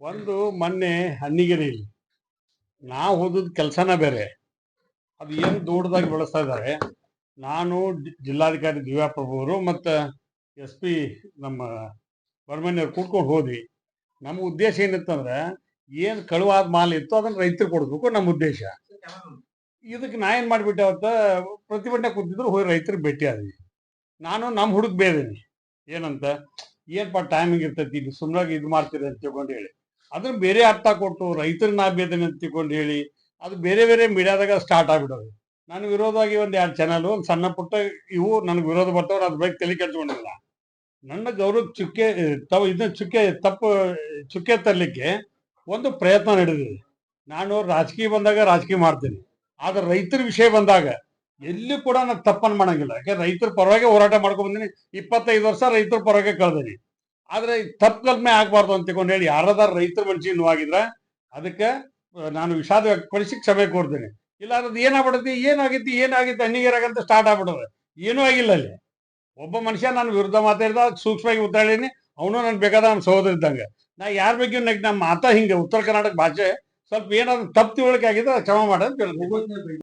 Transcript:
ಒಂದು ಮೊನ್ನೆ ಹನ್ನಿಗಿರಿಲಿ ನಾವು ಹೋದದ್ದು ಕೆಲಸನ ಬೇರೆ. ಅದು ಏನು ದೊಡ್ಡದಾಗಿ ಬೆಳೆಸ್ತಾ ಇದ್ದಾರೆ ನಾನು ಜಿಲ್ಲಾಧಿಕಾರಿ ಜಿಲ್ಲಾಧಿಕಾರಿ ದಿವ್ಯಾಪ್ರಭು ಅವರು ಮತ್ತು ಎಸ್ ಪಿ ನಮ್ಮ ಬರ್ಮನಿಯವ್ರು ಕೂತ್ಕೊಂಡು ಹೋದ್ವಿ. ನಮ್ಮ ಉದ್ದೇಶ ಏನಿತ್ತಂದ್ರೆ ಏನು ಕಳುವಾದ ಮಾಲ್ ಇತ್ತು ಅದನ್ನ ರೈತರು ಕೊಡಬೇಕು ನಮ್ಮ ಉದ್ದೇಶ. ಇದಕ್ಕೆ ನಾ ಏನು ಮಾಡಿಬಿಟ್ಟೆ ಅವತ್ತ ಪ್ರತಿಭಟನೆ ಕೂತಿದ್ರು ಹೋಗಿ ರೈತರಿಗೆ ಭೇಟಿ ಆದ್ವಿ. ನಾನು ನಮ್ಮ ಹುಡುಗ ಬೇದೀನಿ ಏನಂತ ಏನಪ್ಪ ಟೈಮಿಂಗ್ ಇರ್ತೈತಿ ಸುಮ್ಮನಾಗಿ ಇದು ಮಾಡ್ತೀರಿ ಅಂತ ತಿಳ್ಕೊಂಡು ಹೇಳಿ. ಅದನ್ನ ಬೇರೆ ಅರ್ಥ ಕೊಟ್ಟು ರೈತರ ನಾ ಬೇದನೆ ಅಂತ ತಿಳ್ಕೊಂಡು ಹೇಳಿ, ಅದು ಬೇರೆ ಬೇರೆ ಮೀಡಿಯಾದಾಗ ಸ್ಟಾರ್ಟ್ ಆಗ್ಬಿಡೋದು. ನಾನು ವಿರೋಧವಾಗಿ ಒಂದು ಎರಡು ಚಾನಲ್ ಒಂದು ಸಣ್ಣ ಪುಟ್ಟ ಇವು ನನಗೆ ವಿರೋಧ ಬರ್ತವ್ರು ಅದ್ರ ಬಗ್ಗೆ ತಲೆ ಕೆಡ್ಸ್ಕೊಂಡಿಲ್ಲ. ನನ್ನ ಗೌರವ ಚುಕ್ಕೆ, ತವ ಇದನ್ನ ಚುಕ್ಕೆ, ತಪ್ಪು, ಚುಕ್ಕೆ ತರಲಿಕ್ಕೆ ಒಂದು ಪ್ರಯತ್ನ ನಡೆದಿದೆ. ನಾನು ರಾಜಕೀಯ ಬಂದಾಗ ರಾಜಕೀಯ ಮಾಡ್ತೀನಿ. ಆದ್ರೆ ರೈತರ ವಿಷಯ ಬಂದಾಗ ಎಲ್ಲಿ ಕೂಡ ನಾನು ತಪ್ಪನ್ನು ಮಾಡಂಗಿಲ್ಲ. ಯಾಕೆ ರೈತರ ಪರವಾಗಿ ಹೋರಾಟ ಮಾಡ್ಕೊಂಡ್ ಬಂದಿನಿ. ಇಪ್ಪತ್ತೈದು ವರ್ಷ ರೈತರ ಪರವಾಗಿ ಕಳೆದಿನಿ. ಆದ್ರೆ ತಪ್ಪು ಕಲ್ಪನೆ ಆಗ್ಬಾರ್ದು ಅಂತ ತಿಳ್ಕೊಂಡು ಹೇಳಿ, ಯಾರದಾರ ರೈತರ ಮನಸ್ಸಿ ನೋವಾಗಿದ್ರೆ ಅದಕ್ಕೆ ನಾನು ವಿಷಾದ ವ್ಯಕ್ತಪಡಿಸಿ ಕ್ಷಮೆ ಕೋರ್ತೇನೆ ಇಲ್ಲ ಅದ್ರದ್ದು ಏನಾಗ್ಬಿಡತಿ ಏನಾಗಿತ್ತು ಏನಾಗಿತ್ತು, ಹಣ್ಣಿಗೆರಾಗಂತ ಸ್ಟಾರ್ಟ್ ಆಗ್ಬಿಡೋದು ಏನೂ ಆಗಿಲ್ಲ ಅಲ್ಲಿ. ಒಬ್ಬ ಮನುಷ್ಯ ನಾನು ವಿರುದ್ಧ ಮಾತಾಡಿದ, ಸೂಕ್ಷ್ಮವಾಗಿ ಉತ್ತಾಡೀನಿ ಅವನು ನನ್ ಬೇಕಾದ ನನ್ನ ಸಹೋದರ ಇದ್ದಂಗೆ ನಾ ಯಾರ ಬಗ್ಗೆ ನಮ್ಮ ಮಾತಾ ಹಿಂಗೆ ಉತ್ತರ ಕರ್ನಾಟಕ ಭಾಷೆ ಸ್ವಲ್ಪ ಏನಾದ್ರು ತಪ್ಪು ತಿಳುವಳಿಕೆ ಆಗಿದೆ ಕ್ಷಮ ಮಾಡೋದು